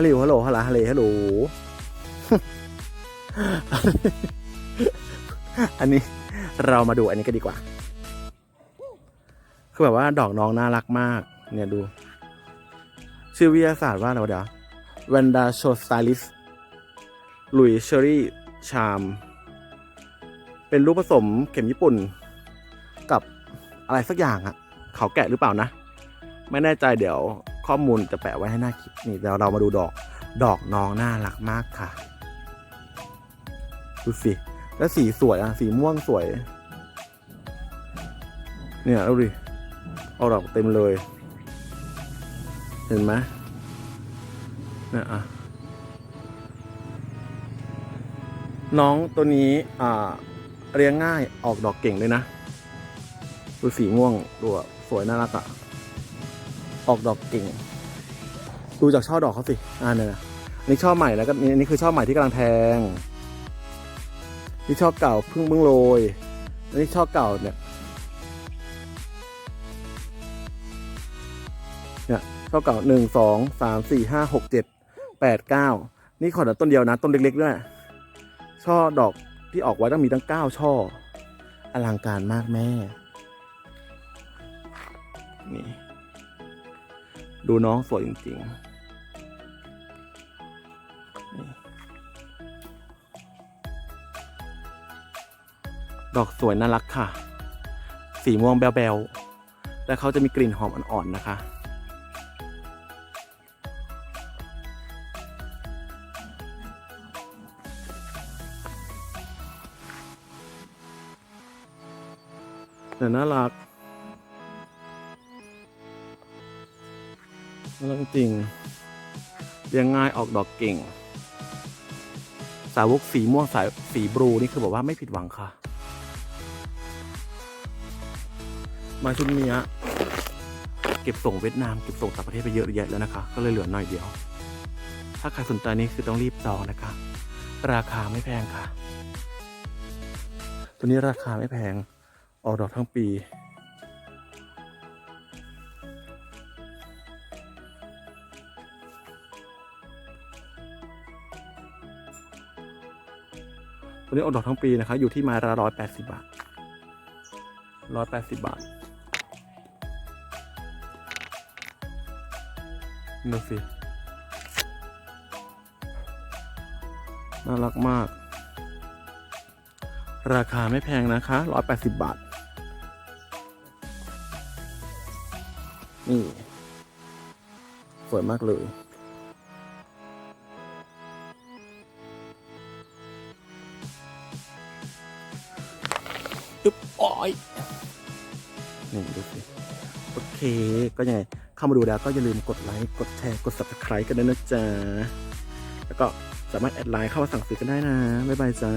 ฮัลโหลฮัลโหลฮัลโหลฮัลโหลฮัลโหลอันนี้เรามาดูอันนี้กันดีกว่า คือแบบว่าดอกน้องน่ารักมาก เนี่ยดู ชื่อวิทยาศาสตร์ว่าอะไรเดี๋ยวแวนดาโชสไตลิสลุยเชอรี่ชาม เป็นรูปผสมเข็มญี่ปุ่น กับอะไรสักอย่างอะเขาแกะหรือเปล่านะ ไม่แน่ใจเดี๋ยว ข้อมูลจะแปะไว้ให้หน้าคลิปนี่เดี๋ยวเรามาดูดอกดอกน้องน่ารักมากค่ะดูสิแล้วสีสวยอะสีม่วงสวย เนี่ยดูดิเอาดอกเต็มเลย เห็นไหมเนี่ยอะน้องตัวนี้อ่าเลี้ยงง่ายออกดอกเก่งเลยนะ ดูสีม่วงดูสวยน่ารักอะ ออกดอกเก่ง ดูจากช่อดอกเขาสิอ่าเนี่ยนะอันนี้ช่อใหม่แล้วก็นี่อันนี้คือช่อใหม่ที่กำลังแทง นี่ช่อเก่าเพิ่งเพิ่งโรยอันนี้ช่อเก่าเนี่ยเนี่ยช่อเก่าหนึ่งสองสามสี่ห้าหกเจ็ดแปดเก้านี่ขอแต่ต้นเดียวนะต้นเล็กๆด้วยช่อดอกที่ออกไว้ต้องมีตั้งเก้าช่อ อลังการมากแม่นี่ ดูน้องสวยจริงๆ ดอกสวยน่ารักค่ะ สีม่วงแบวๆ และเขาจะมีกลิ่นหอมอ่อนๆ นะคะแต่น่ารัก น่ารักจริงเลี้ยงง่ายออกดอกเก่ง สาวกสีม่วงสายสีบลูนี่คือบอกว่าไม่ผิดหวังค่ะ มาชุดนี้เก็บส่งเวียดนามเก็บส่งต่างประเทศไปเยอะแยะแล้วนะคะ ก็เลยเหลือหน่อยเดียว ถ้าใครสนใจนี่คือต้องรีบจองนะคะ ราคาไม่แพงค่ะ ตัวนี้ราคาไม่แพง ออกดอกทั้งปี ตัวนี้ออกดอกทั้งปีนะคะอยู่ที่ไม้ละร้อยแปดสิบบาทร้อยแปดสิบบาทดูสิน่ารักมาก ราคาไม่แพงนะคะร้อยแปดสิบบาท นี่ สวยมากเลย อยนี่ดูสิโอเค ก็ยังไงเข้ามาดูแล้วก็อย่าลืมกดไลค์กดแชร์กด subscribe กันด้วยนะจ๊ะ แล้วก็สามารถแอดไลน์เข้ามาสั่งซื้อกันได้นะ บ๊ายบายจ้า